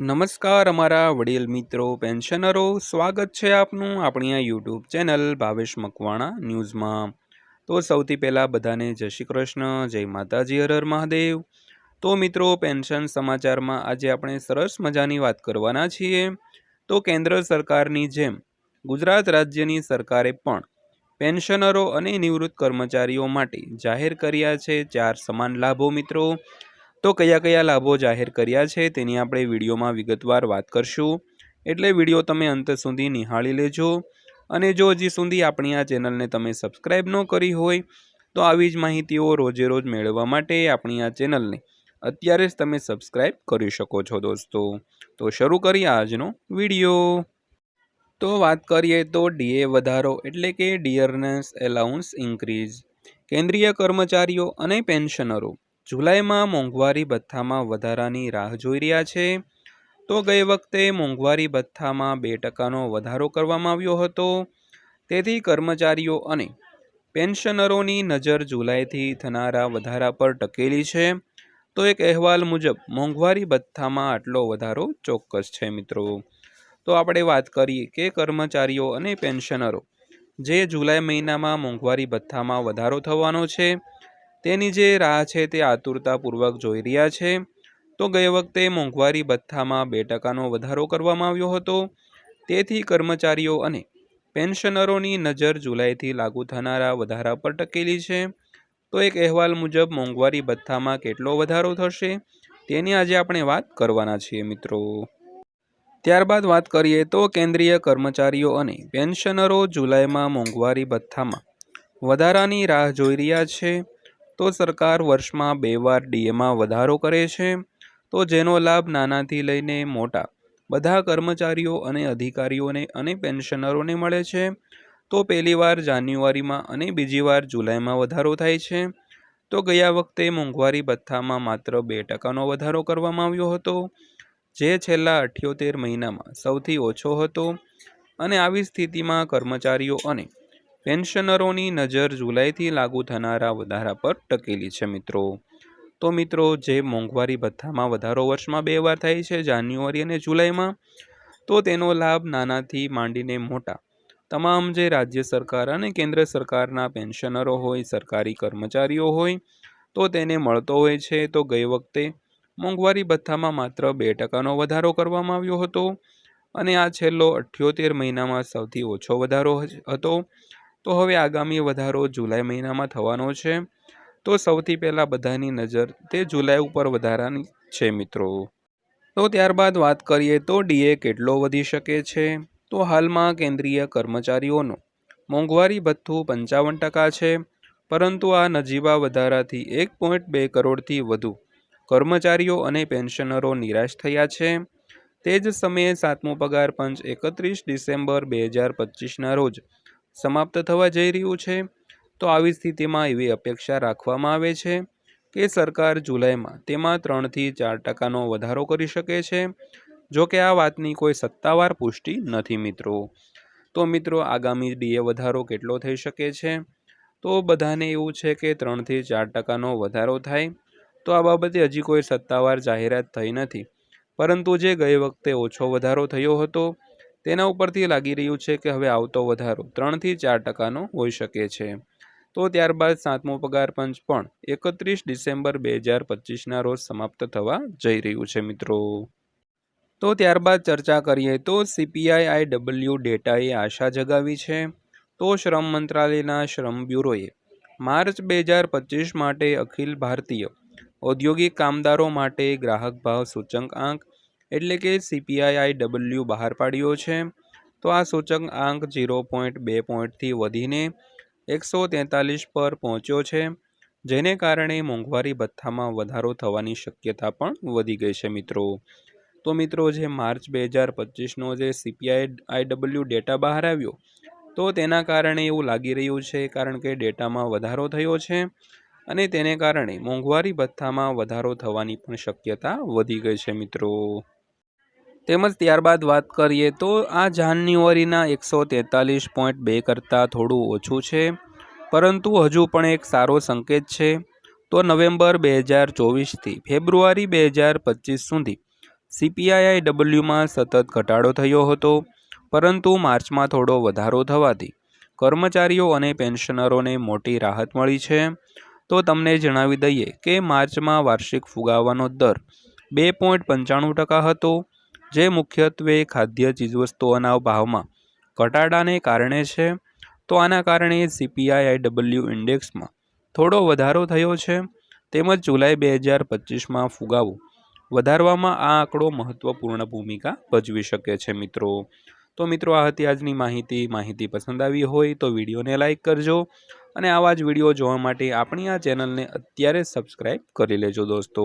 નમસ્કાર અમારા વડીલ મિત્રો, પેન્શનરો, સ્વાગત છે આપનું આપણી આ યુટ્યુબ ચેનલ ભાવેશ મકવાણા ન્યૂઝમાં. તો સૌથી પહેલાં બધાને જય શ્રી કૃષ્ણ, જય માતાજી, હર હર મહાદેવ. તો મિત્રો, પેન્શન સમાચારમાં આજે આપણે સરસ મજાની વાત કરવાના છીએ. તો કેન્દ્ર સરકારની જેમ ગુજરાત રાજ્યની સરકારે પણ પેન્શનરો અને નિવૃત્ત કર્મચારીઓ માટે જાહેર કર્યા છે ચાર સમાન લાભો મિત્રો. તો કયા કયા લાભો જાહેર કર્યા છે તેની આપણે વિડીયોમાં વિગતવાર વાત કરશું. એટલે વીડિયો તમે અંત સુધી નિહાળી લેજો. અને જો હજી સુધી આપણી આ ચેનલને તમે સબસ્ક્રાઈબ ન કરી હોય, તો આવી જ માહિતીઓ રોજે રોજ મેળવવા માટે આપણી આ ચેનલને અત્યારે જ તમે સબસ્ક્રાઈબ કરી શકો છો દોસ્તો. તો શરૂ કરીએ આજનો વીડિયો. તો વાત કરીએ તો ડીએ વધારો એટલે કે ડિયરનેસ એલાઉન્સ ઇન્ક્રીઝ. કેન્દ્રીય કર્મચારીઓ અને પેન્શનરો. જુલાઈમાં મોંઘવારી ભથ્થામાં વધારાની રાહ જોઈ રહ્યા છે. તો ગઈ વખતે મોંઘવારી ભથ્થામાં બે ટકાનો વધારો કરવામાં આવ્યો હતો. તેથી કર્મચારીઓ અને પેન્શનરોની નજર જુલાઈથી થનારા વધારા પર ટકેલી છે. તો એક અહેવાલ મુજબ, મોંઘવારી ભથ્થામાં આટલો વધારો ચોક્કસ છે મિત્રો. તો આપણે વાત કરીએ કે કર્મચારીઓ અને પેન્શનરો, જે જુલાઈ મહિનામાં મોંઘવારી ભથ્થામાં વધારો થવાનો છે. તેની જે રાહ છે તે આતુરતાપૂર્વક જોઈ રહ્યા છે. તો ગઈ વખતે મોંઘવારી ભથ્થામાં બે ટકાનો વધારો કરવામાં આવ્યો હતો. તેથી કર્મચારીઓ અને પેન્શનરોની નજર જુલાઈથી લાગુ થનારા વધારા પર ટકેલી છે. તો એક અહેવાલ મુજબ મોંઘવારી ભથ્થામાં કેટલો વધારો થશે? તેની આજે આપણે વાત કરવાના છીએ મિત્રો. ત્યારબાદ વાત કરીએ તો કેન્દ્રીય કર્મચારીઓ અને પેન્શનરો જુલાઈમાં મોંઘવારી ભથ્થામાં વધારાની રાહ જોઈ રહ્યા છે. તો સરકાર વર્ષમાં બે વાર ડીએમાં વધારો કરે છે. તો જેનો લાભ નાનાથી લઈને મોટા, બધા કર્મચારીઓ અને અધિકારીઓને અને પેન્શનરોને મળે છે. તો પહેલીવાર જાન્યુઆરીમાં અને બીજી વાર જુલાઈમાં વધારો થાય છે. તો ગયા વખતે મોંઘવારી ભથ્થામાં માત્ર બે ટકાનો વધારો કરવામાં આવ્યો હતો, જે છેલ્લા અઠ્યોતેર મહિનામાં સૌથી ઓછો હતો. અને આવી સ્થિતિમાં કર્મચારીઓ અને પેન્શનરોની નજર જુલાઈથી લાગુ થનારા વધારા પર ટકેલી છે મિત્રો. તો મિત્રો, જે મોંઘવારી ભથ્થામાં વધારો વર્ષમાં બે વાર થાય છે, જાન્યુઆરી અને જુલાઈમાં, તો તેનો લાભ નાનાથી માંડીને મોટા. તમામ જે રાજ્ય સરકાર અને કેન્દ્ર સરકારના પેન્શનરો હોય, સરકારી કર્મચારીઓ હોય, તો તેને મળતો હોય છે. તો ગઈ વખતે મોંઘવારી ભથ્થામાં માત્ર બે ટકાનો વધારો કરવામાં આવ્યો હતો અને આ છેલ્લો અઠ્યોતેર મહિનામાં સૌથી ઓછો વધારો હતો. તો હવે આગામી વધારો જુલાઈ મહિનામાં થવાનો છે. તો સૌથી પહેલાં બધાની નજર તે જુલાઈ ઉપર વધારાની છે મિત્રો. તો ત્યારબાદ વાત કરીએ તો ડીએ કેટલો વધી શકે છે? તો હાલમાં કેન્દ્રીય કર્મચારીઓનો મોંઘવારી ભથ્થું પંચાવન ટકા છે, પરંતુ આ નજીવા વધારાથી એક પોઈન્ટ બે કરોડથી વધુ કર્મચારીઓ અને પેન્શનરો નિરાશ થયા છે. તે જ સમયે સાતમો પગાર પંચ એકત્રીસ ડિસેમ્બર બે હજાર પચીસના રોજ સમાપ્ત થવા જઈ રહ્યું છે, તો આવી સ્થિતિમાં એવી અપેક્ષા રાખવામાં આવે છે કે સરકાર જુલાઈમાં તેમાં ત્રણથી ચાર ટકાનો વધારો કરી શકે છે. જો કે આ વાતની કોઈ સત્તાવાર પુષ્ટિ નથી મિત્રો. તો મિત્રો આગામી ડીએ વધારો કેટલો થઈ શકે છે? તો બધાને એવું છે કે ત્રણથી ચાર ટકાનો વધારો થાય, તો આ બાબતે હજી કોઈ સત્તાવાર જાહેરાત થઈ નથી. પરંતુ જે ગઈ વખતે ઓછો વધારો થયો હતો તેના ઉપરથી લાગી રહ્યું છે કે હવે આવતો વધારો ત્રણથી ચાર ટકાનો હોઈ શકે છે. તો ત્યારબાદ સાતમો પગાર પંચ પણ એકત્રીસ ડિસેમ્બર બે હજાર પચીસના રોજ સમાપ્ત થવા જઈ રહ્યું છે મિત્રો. તો ત્યારબાદ ચર્ચા કરીએ તો સીપીઆઈ આઈ ડબલ્યુ ડેટાએ આશા જગાવી છે. તો શ્રમ મંત્રાલયના શ્રમ બ્યુરોએ માર્ચ બે હજાર પચીસ માટે અખિલ ભારતીય ઔદ્યોગિક કામદારો માટે ગ્રાહક ભાવ સૂચક આંક એટલે કે સીપીઆઈ ડબલ્યુ બહાર પાડ્યો છે. તો આ સૂચક આંક ઝીરો પોઈન્ટ બે પોઈન્ટથી વધીને એકસો તેતાલીસ પર પહોંચ્યો છે, જેને કારણે મોંઘવારી ભથ્થામાં વધારો થવાની શક્યતા પણ વધી ગઈ છે મિત્રો. તો મિત્રો, જે માર્ચ બે હજાર પચીસનો જે સીપીઆઈ આઈડબલ્યુ ડેટા બહાર આવ્યો, તો તેના કારણે એવું લાગી રહ્યું છે કારણ કે ડેટામાં વધારો થયો છે અને તેને કારણે મોંઘવારી ભથ્થામાં વધારો થવાની પણ શક્યતા વધી ગઈ છે મિત્રો. તેમજ ત્યારબાદ વાત કરીએ તો આ જાન્યુઆરીના એકસો તેતાલીસ પોઈન્ટ બે કરતાં થોડું ઓછું છે. પરંતુ હજુ પણ એક સારો સંકેત છે. તો નવેમ્બર બે હજાર ચોવીસથી ફેબ્રુઆરી બે હજાર પચીસ સુધી સીપીઆઈઆઈ ડબલ્યુમાં સતત ઘટાડો થયો હતો. પરંતુ માર્ચમાં થોડો વધારો થવાથી કર્મચારીઓ અને પેન્શનરોને મોટી રાહત મળી છે. તો તમને જણાવી દઈએ કે માર્ચમાં વાર્ષિક ફુગાવાનો દર બે પોઈન્ટ પંચાણું ટકા હતો. જે મુખ્યત્વે ખાદ્ય ચીજવસ્તુઓના ભાવમાં ઘટાડાને કારણે છે, તો આના કારણે સીપીઆઈ ડબલ્યુ ઇન્ડેક્સમાં થોડો વધારો થયો છે. તેમજ જુલાઈ બે હજાર પચીસમાં ફુગાવો વધારવામાં આ આંકડો મહત્વપૂર્ણ ભૂમિકા ભજવી શકે છે મિત્રો. તો મિત્રો, આ હતી આજની માહિતી. માહિતી પસંદ આવી હોય તો વિડીયોને લાઇક કરજો અને આવા જ વીડિયો જોવા માટે આપણી આ ચેનલને અત્યારે સબસ્ક્રાઈબ કરી લેજો દોસ્તો.